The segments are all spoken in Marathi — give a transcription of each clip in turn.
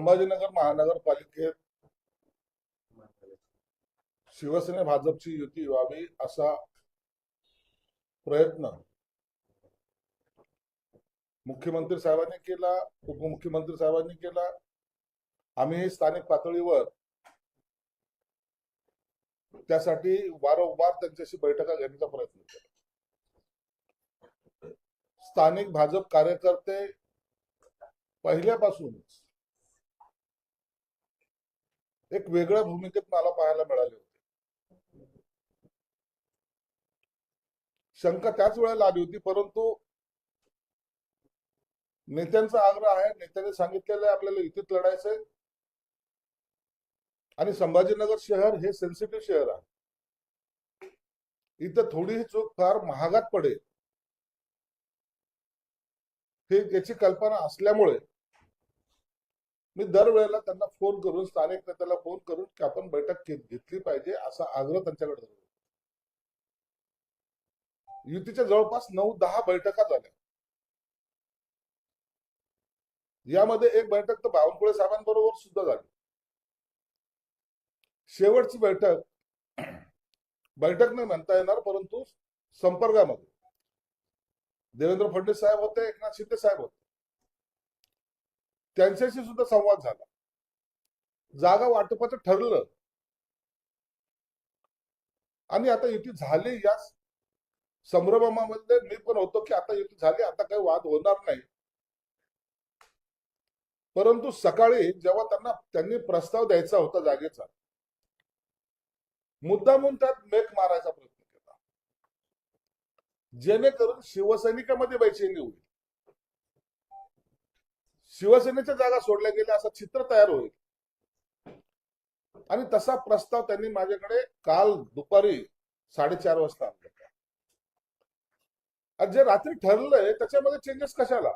संभाजीनगर महानगरपालिकेत शिवसेना भाजपची युती व्हावी असा प्रयत्न मुख्यमंत्री साहेबांनी केला उपमुख्यमंत्री साहेबांनी केला. आम्ही स्थानिक पातळीवर त्यासाठी वारंवार त्यांच्याशी बैठका घेण्याचा प्रयत्न केला. स्थानिक भाजप कार्यकर्ते पहिल्यापासूनच एक वेगळ्या भूमिकेत मला पाहायला मिळाले होते. शंका त्याच वेळेला आली होती परंतु नेत्यांचा आग्रह आहे नेत्यांनी सांगितलेलं आहे आपल्याला इथेच लढायचंय. आणि संभाजीनगर शहर हे सेन्सिटिव्ह शहर आहे. इथं थोडीही चूक फार महागात पडेल. हे याची कल्पना असल्यामुळे मी दरवेळेला त्यांना फोन करून स्थानिक नेत्याला फोन करून की आपण बैठक घेतली पाहिजे असा आग्रह त्यांच्याकडे धरला. युतीच्या जवळपास नऊ दहा बैठका झाल्या. यामध्ये एक बैठक तर बावनकुळे साहेबांबरोबर सुद्धा झाली. शेवटची बैठक बैठक नाही म्हणता येणार परंतु संपर्कामध्ये. देवेंद्र फडणवीस साहेब होते एकनाथ शिंदे साहेब होते. त्यांच्याशी सुद्धा संवाद झाला. जागा वाटपाचं ठरलं. आणि आता युती झाली या संभ्रमामध्ये मी पण होतो की आता युती झाली आता काही वाद होणार नाही. परंतु सकाळी जेव्हा त्यांना त्यांनी प्रस्ताव द्यायचा होता जागेचा मुद्दामून त्यात मेक मारायचा प्रयत्न केला. जेणेकरून शिवसैनिकामध्ये बैचैनी होईल. शिवसेनेच्या जागा सोडल्या गेल्या असं चित्र तयार होईल. आणि तसा प्रस्ताव त्यांनी माझ्याकडे काल दुपारी साडेचार वाजता आणला. जे रात्री ठरलंय त्याच्यामध्ये चेंजेस कशाला?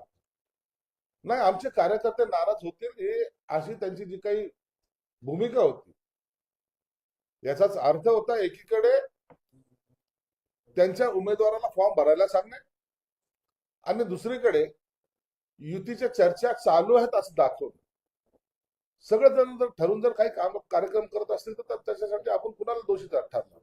नाही आमचे कार्यकर्ते नाराज होतील हे अशी त्यांची जी काही भूमिका होती. याचाच अर्थ होता एकीकडे त्यांच्या उमेदवाराला फॉर्म भरायला सांगणे आणि दुसरीकडे युतीच्या चर्चा चालू आहेत असं दाखवलं सगळे जण जर ठरून जर काही काम कार्यक्रम करत असतील तर त्याच्यासाठी आपण कुणाला दोषी ठरणार?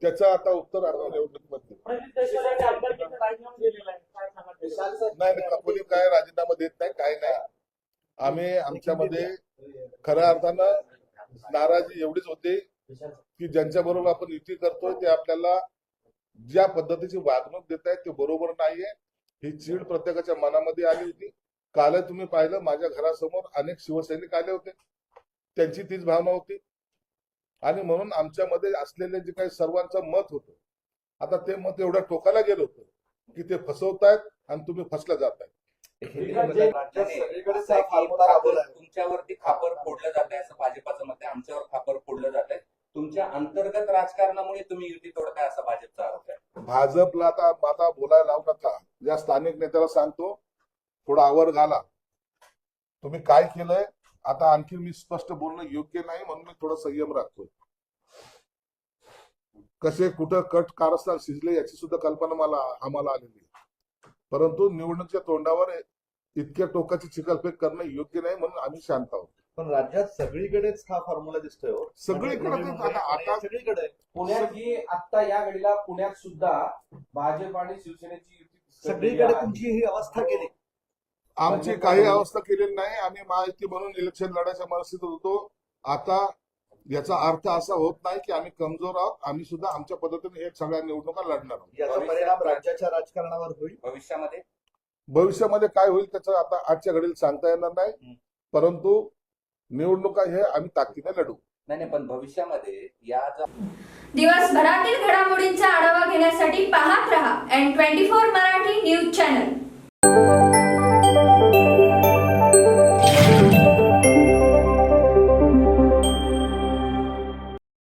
त्याचा आता उत्तर नाही कपोली काय राजीनामा देत नाही काय नाही. आम्ही आमच्यामध्ये खऱ्या अर्थानं नाराजी एवढीच होती की ज्यांच्या बरोबर आपण युती करतोय ते आपल्याला ज्या पद्धतीची वागणूक देत आहेत ते बरोबर नाहीये. ही चीड प्रत्येकाच्या मनामध्ये आली होती. काल तुम्ही पाहिलं माझ्या घरासमोर अनेक शिवसैनिक आले होते. त्यांची तीच भावना होती. आणि म्हणून आमच्यामध्ये असलेले जे काही सर्वांचं मत होतं आता ते मत एवढ्या टोकाला गेलं होतं की ते फसवतायत आणि तुम्ही फसल्या जात तुमच्यावरती खापर फोडलं जात आहे असं भाजपाचं मत आहे. आमच्यावर खापर फोडलं जात आहे तुमच्या अंतर्गत राजकारणामुळे तुम्ही युती तोडताय असा भाजपचा आरोप आहे. भाजपला आता आता बोलायला लावू नका. ज्या स्थानिक नेत्याला सांगतो थोडा आवर घाला. तुम्ही काय केलंय? आता आणखी मी स्पष्ट बोलणं योग्य नाही म्हणून मी थोडं संयम राखतोय कसे कुठं कट कारस्थान शिजले याची सुद्धा कल्पना मला आम्हाला आलेली परंतु निवडणुकीच्या तोंडावर इतक्या टोकाची चिखलफेक करणं योग्य नाही म्हणून आम्ही शांत आहोत. पण राज्यात सगळीकडेच हा फॉर्म्युला दिसतोय हो. सगळीकडे तेच मुंबई आता- सगळीकडे. पुण्यात ही आता या घडीला पुण्यात सुद्धा भाजप आणि शिवसेनेची युती दिसत सगळीकडे आहे. तुमची ही अवस्था केली. आमची काही अवस्था केलेली नाही आम्ही माहिती म्हणून इलेक्शन लढायच्या मनस्थितीत होतो. आता याचा अर्थ असा होत नाही की आम्ही कमजोर आहोत. आम्ही सुद्धा आमच्या पद्धतीने हे सगळ्या निवडणुका लढणार आहोत. याचा परिणाम राज्याच्या राजकारणावर होईल? भविष्यामध्ये भविष्यामध्ये काय होईल त्याचं आता आजच्या घडीला सांगता येणार नाही. परंतु निवडणुका हे आम्ही ताकदीने लढू. नाही नाही पण भविष्यामध्ये या दिवसभरातील घडामोडींचा आढावा घेण्यासाठी पाहत रहा N twenty four Marathi news channel